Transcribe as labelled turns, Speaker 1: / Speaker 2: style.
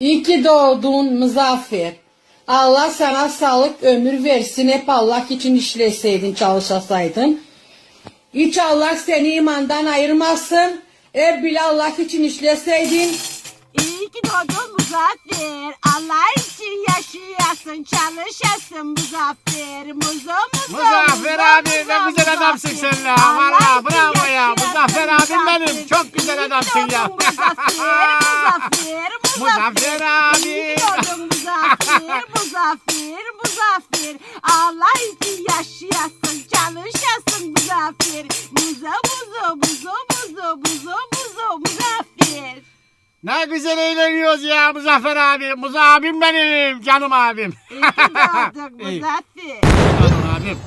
Speaker 1: İyi ki doğdun Muzaffer. Allah sana sağlık ömür versin. Hep Allah için işleseydin, çalışasaydın. Hiç Allah seni imandan ayırmasın. Hep bile Allah için işleseydin.
Speaker 2: İyi ki doğdun Muzaffer. Allah için yaşayasın, çalışasın Muzaffer. Muzo muzo.
Speaker 3: Muzaffer
Speaker 2: muzo,
Speaker 3: abi
Speaker 2: muzo,
Speaker 3: ne güzel adamsın
Speaker 2: Muzaffer.
Speaker 3: sen ya.
Speaker 2: Allah
Speaker 3: Valla
Speaker 2: için
Speaker 3: bravo ya. Muzaffer abim benim. Çok güzel
Speaker 2: İyi ki
Speaker 3: adamsın ya.
Speaker 2: doğdun Muzaffer, Muzaffer,
Speaker 3: Muzaffer abi.
Speaker 2: Muzaffer, Muzaffer, Muzaffer. Allah için yaşayasın, çalışasın Muzaffer. Muzo muzo, muzo muzo, muzo muzo, Muzaffer.
Speaker 3: Ne güzel eğleniyoruz ya Muzaffer abi. Muza abim benim. Canım abim.
Speaker 2: İyi ki doğdun
Speaker 3: İyi.
Speaker 2: Muzaffer.
Speaker 3: Canım abim.